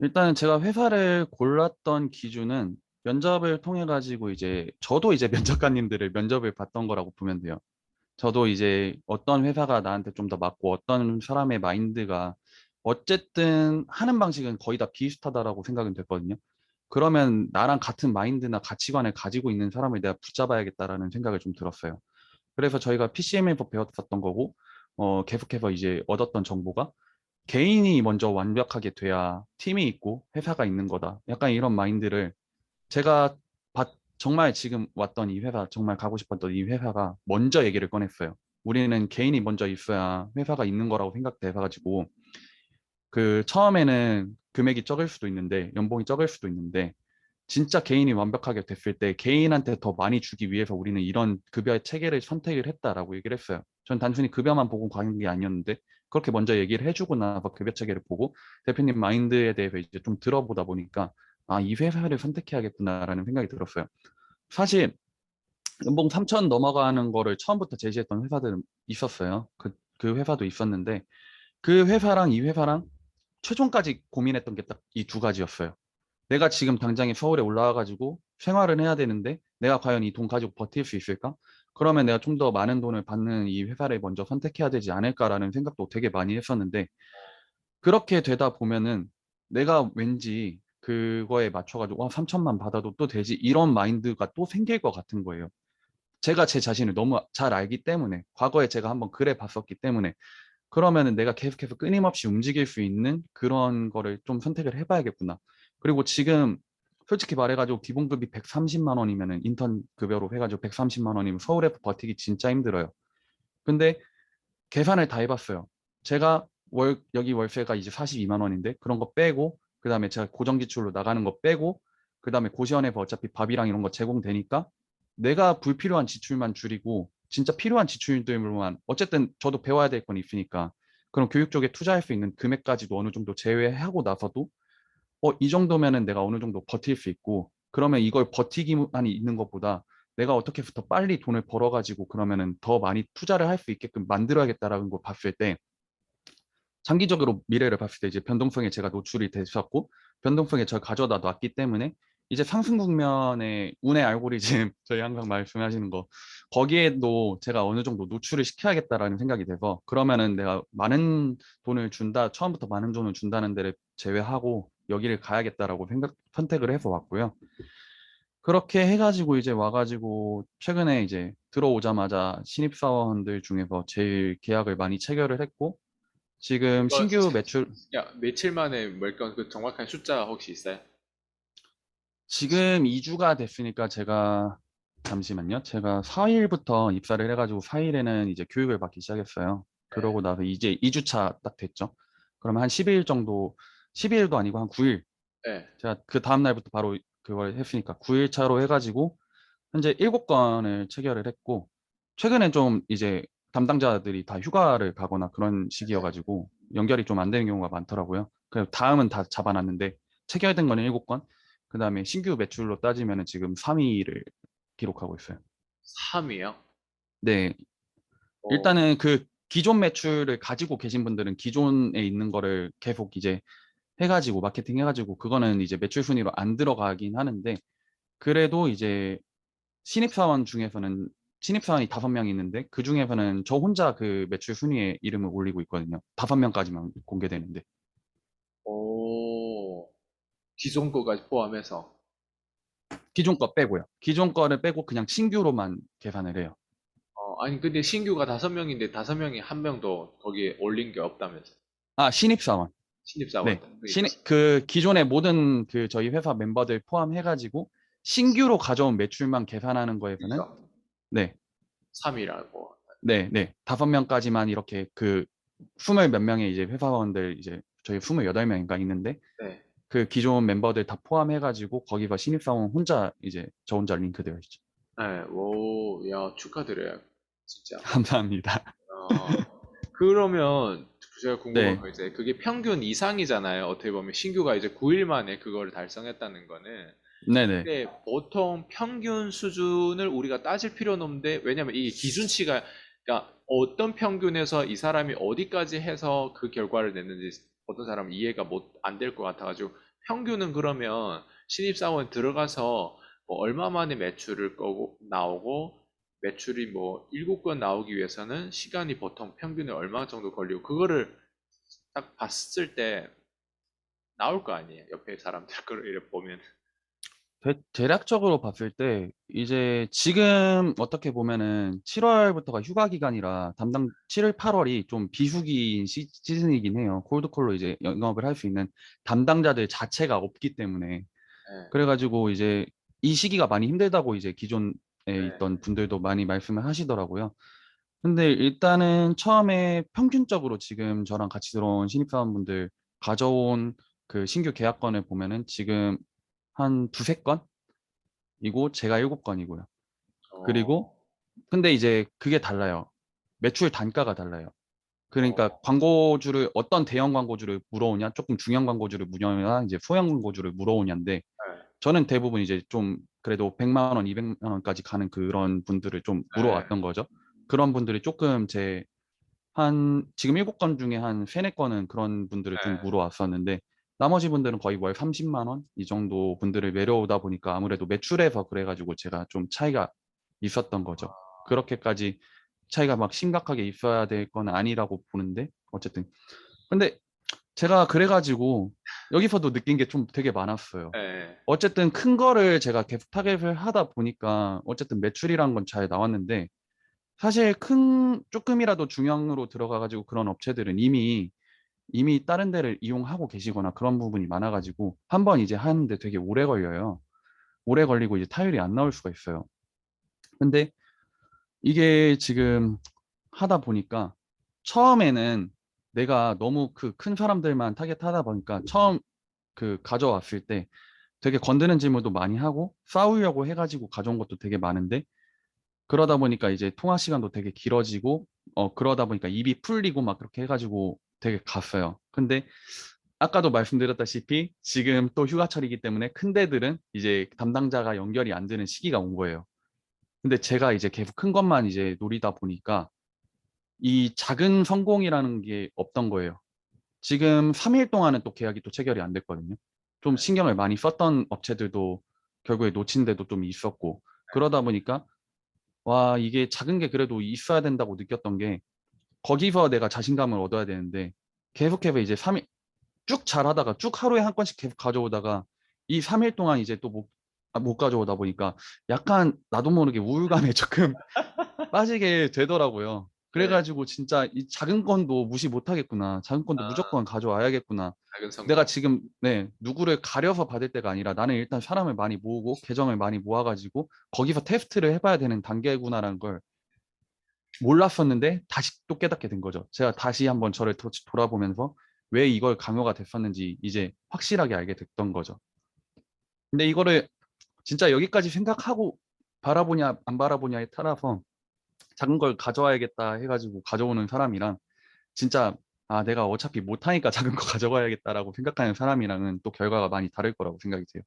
일단은 제가 회사를 골랐던 기준은 면접을 통해 가지고 이제 저도 이제 면접관님들을 면접을 봤던 거라고 보면 돼요. 저도 이제 어떤 회사가 나한테 좀 더 맞고 어떤 사람의 마인드가 어쨌든 하는 방식은 거의 다 비슷하다라고 생각은 됐거든요. 그러면 나랑 같은 마인드나 가치관을 가지고 있는 사람을 내가 붙잡아야겠다라는 생각을 좀 들었어요. 그래서 저희가 PCM에서 배웠었던 거고 어, 계속해서 이제 얻었던 정보가 개인이 먼저 완벽하게 돼야 팀이 있고 회사가 있는 거다. 약간 이런 마인드를 제가 봤- 정말 지금 왔던 이 회사, 정말 가고 싶었던 이 회사가 먼저 얘기를 꺼냈어요. 우리는 개인이 먼저 있어야 회사가 있는 거라고 생각돼가지고 그 처음에는 금액이 적을 수도 있는데 연봉이 적을 수도 있는데 진짜 개인이 완벽하게 됐을 때 개인한테 더 많이 주기 위해서 우리는 이런 급여의 체계를 선택을 했다라고 얘기를 했어요. 전 단순히 급여만 보고 가는 게 아니었는데 그렇게 먼저 얘기를 해주고 나서 급여 체계를 보고 대표님 마인드에 대해서 이제 좀 들어보다 보니까 아, 이 회사를 선택해야겠구나라는 생각이 들었어요. 사실 연봉 3천 넘어가는 거를 처음부터 제시했던 회사들은 있었어요. 그, 그 회사도 있었는데 그 회사랑 이 회사랑 최종까지 고민했던 게 딱 이 두 가지였어요. 내가 지금 당장에 서울에 올라와가지고 생활을 해야 되는데 내가 과연 이 돈 가지고 버틸 수 있을까? 그러면 내가 좀 더 많은 돈을 받는 이 회사를 먼저 선택해야 되지 않을까라는 생각도 되게 많이 했었는데 그렇게 되다 보면은 내가 왠지 그거에 맞춰가지고 와 3천만 받아도 또 되지 이런 마인드가 또 생길 것 같은 거예요. 제가 제 자신을 너무 잘 알기 때문에 과거에 제가 한번 그래 봤었기 때문에 그러면은 내가 계속해서 끊임없이 움직일 수 있는 그런 거를 좀 선택을 해봐야겠구나. 그리고 지금 솔직히 말해가지고 기본급이 130만 원이면은 인턴 급여로 해가지고 130만 원이면 서울에 버티기 진짜 힘들어요. 근데 계산을 다 해봤어요. 제가 월 여기 월세가 이제 42만 원인데 그런 거 빼고 그 다음에 제가 고정 지출로 나가는 거 빼고 그 다음에 고시원에서 어차피 밥이랑 이런 거 제공되니까 내가 불필요한 지출만 줄이고 진짜 필요한 지출들만 어쨌든 저도 배워야 될 건 있으니까 그럼 교육 쪽에 투자할 수 있는 금액까지도 어느 정도 제외하고 나서도 어, 이 정도면은 내가 어느 정도 버틸 수 있고 그러면 이걸 버티기만 있는 것보다 내가 어떻게 해서 더 빨리 돈을 벌어가지고 그러면은 더 많이 투자를 할 수 있게끔 만들어야겠다라는 걸 봤을 때 장기적으로 미래를 봤을 때 이제 변동성에 제가 노출이 됐었고 변동성에 저를 가져다 놨기 때문에 이제 상승 국면의 운의 알고리즘 저희 항상 말씀하시는 거 거기에도 제가 어느 정도 노출을 시켜야겠다라는 생각이 돼서 그러면은 내가 많은 돈을 준다 처음부터 많은 돈을 준다는 데를 제외하고 여기를 가야겠다라고 생각 선택을 해서 왔고요. 그렇게 해가지고 이제 와가지고 최근에 이제 들어오자마자 신입사원들 중에서 제일 계약을 많이 체결을 했고 지금 신규 매출 야, 며칠 만에 뭘까? 그 정확한 숫자 혹시 있어요? 지금 2주가 됐으니까 제가 잠시만요. 제가 4일부터 입사를 해가지고 4일에는 이제 교육을 받기 시작했어요. 그러고 나서 이제 2주차 딱 됐죠. 그러면 한 10일 정도, 12일도 아니고 한 9일. 네. 제가 그 다음 날부터 바로 그걸 했으니까 9일 차로 해가지고 현재 7건을 체결을 했고 최근에 좀 이제 담당자들이 다 휴가를 가거나 그런 시기여가지고 연결이 좀 안 되는 경우가 많더라고요. 그래서 다음은 다 잡아놨는데 체결된 거는 7건, 그 다음에 신규 매출로 따지면은 지금 3위를 기록하고 있어요. 3이요? 네, 일단은 그 기존 매출을 가지고 계신 분들은 기존에 있는 거를 계속 이제 해가지고 마케팅 해가지고 그거는 이제 매출 순위로 안 들어가긴 하는데 그래도 이제 신입 사원 중에서는 신입 사원이 다섯 명 있는데 그 중에서는 저 혼자 그 매출 순위에 이름을 올리고 있거든요. 다섯 명까지만 공개되는데 오, 기존 거까지 포함해서. 기존 거 빼고요. 기존 거를 빼고 그냥 신규로만 계산을 해요. 어, 아니, 근데 신규가 다섯 명인데 다섯 명이 한 명도 거기에 올린 게 없다면서. 아 신입 사원. 신입사원. 네, 신입 그 기존의 모든 그 저희 회사 멤버들 포함해가지고 신규로 가져온 매출만 계산하는 거에서는 네, 3이라고. 네, 네 다섯 명까지만 이렇게 그 스물 몇 명의 이제 회사원들 이제 저희 스물여덟 명인가 있는데 네. 그 기존 멤버들 다 포함해가지고 거기가 신입사원 혼자 이제 저 혼자 링크되어 있죠. 네, 오, 야, 축하드려요. 진짜. 감사합니다. 어, 그러면 제가 궁금한 네. 거 이제 그게 평균 이상이잖아요. 어떻게 보면 신규가 이제 9일 만에 그걸 달성했다는 거는. 네네. 근데 보통 평균 수준을 우리가 따질 필요는 없는데 왜냐면 이 기준치가 그러니까 어떤 평균에서 이 사람이 어디까지 해서 그 결과를 냈는지 어떤 사람은 이해가 못 안 될 것 같아가지고 평균은 그러면 신입사원 들어가서 뭐 얼마 만에 매출을 꺼고 나오고 매출이 뭐 일곱 건 나오기 위해서는 시간이 보통 평균에 얼마 정도 걸리고 그거를 딱 봤을 때 나올 거 아니에요. 옆에 사람들 거를 이렇게 보면. 대, 대략적으로 봤을 때 이제 지금 어떻게 보면은 7월부터가 휴가 기간이라 담당 7월, 8월이 좀 비수기인 시, 시즌이긴 해요. 콜드콜로 이제 영업을 할 수 있는 담당자들 자체가 없기 때문에 네. 그래가지고 이제 이 시기가 많이 힘들다고 이제 기존에 네. 있던 분들도 많이 말씀을 하시더라고요. 근데 일단은 처음에 평균적으로 지금 저랑 같이 들어온 신입사원분들 가져온 그 신규 계약건을 보면은 지금 한 두세 건이고 제가 일곱 건이고요. 그리고 근데 이제 그게 달라요. 매출 단가가 달라요. 그러니까 어. 광고주를 어떤 대형 광고주를 물어오냐, 조금 중형 광고주를 물어오냐, 이제 소형 광고주를 물어오냐인데 네. 저는 대부분 이제 좀 그래도 100만 원, 200만 원까지 가는 그런 분들을 좀 네. 물어왔던 거죠. 그런 분들이 조금 제 한 지금 일곱 건 중에 한 세네 건은 그런 분들을 좀 네. 물어왔었는데 나머지 분들은 거의 월 30만 원 이 정도 분들을 내려오다 보니까 아무래도 매출에서 그래가지고 제가 좀 차이가 있었던 거죠. 그렇게까지 차이가 막 심각하게 있어야 될 건 아니라고 보는데 어쨌든 근데 제가 그래가지고 여기서도 느낀 게 좀 되게 많았어요. 네. 어쨌든 큰 거를 제가 계속 타겟을 하다 보니까 어쨌든 매출이란 건 잘 나왔는데 사실 큰 조금이라도 중형으로 들어가가지고 그런 업체들은 이미 이미 다른 데를 이용하고 계시거나 그런 부분이 많아가지고 한 번 이제 하는데 되게 오래 걸려요. 오래 걸리고 이제 타율이 안 나올 수가 있어요. 근데 이게 지금 하다 보니까 처음에는 내가 너무 그 큰 사람들만 타겟하다 보니까 처음 그 가져왔을 때 되게 건드는 질문도 많이 하고 싸우려고 해가지고 가져온 것도 되게 많은데 그러다 보니까 이제 통화 시간도 되게 길어지고 어 그러다 보니까 입이 풀리고 막 그렇게 해가지고 되게 갔어요. 근데 아까도 말씀드렸다시피 지금 또 휴가철이기 때문에 큰 데들은 이제 담당자가 연결이 안 되는 시기가 온 거예요. 근데 제가 이제 계속 큰 것만 이제 노리다 보니까 이 작은 성공이라는 게 없던 거예요. 지금 3일 동안은 또 계약이 또 체결이 안 됐거든요. 좀 신경을 많이 썼던 업체들도 결국에 놓친 데도 좀 있었고 그러다 보니까 와 이게 작은 게 그래도 있어야 된다고 느꼈던 게 거기서 내가 자신감을 얻어야 되는데 계속해서 이제 3일 쭉 잘하다가 쭉 하루에 한 건씩 계속 가져오다가 이 3일 동안 이제 또못 못 가져오다 보니까 약간 나도 모르게 우울감에 조금 빠지게 되더라고요. 그래가지고 진짜 이 작은 건도 무시 못 하겠구나. 작은 건도 아. 무조건 가져와야겠구나. 작은 성공. 내가 지금 네 누구를 가려서 받을 때가 아니라 나는 일단 사람을 많이 모으고 계정을 많이 모아가지고 거기서 테스트를 해봐야 되는 단계구나라는 걸 몰랐었는데 다시 또 깨닫게 된 거죠. 제가 다시 한번 저를 도- 돌아보면서 왜 이걸 강요가 됐었는지 이제 확실하게 알게 됐던 거죠. 근데 이거를 진짜 여기까지 생각하고 바라보냐 안 바라보냐에 따라서 작은 걸 가져와야겠다 해가지고 가져오는 사람이랑 진짜 아 내가 어차피 못하니까 작은 거 가져가야겠다라고 생각하는 사람이랑은 또 결과가 많이 다를 거라고 생각이 돼요.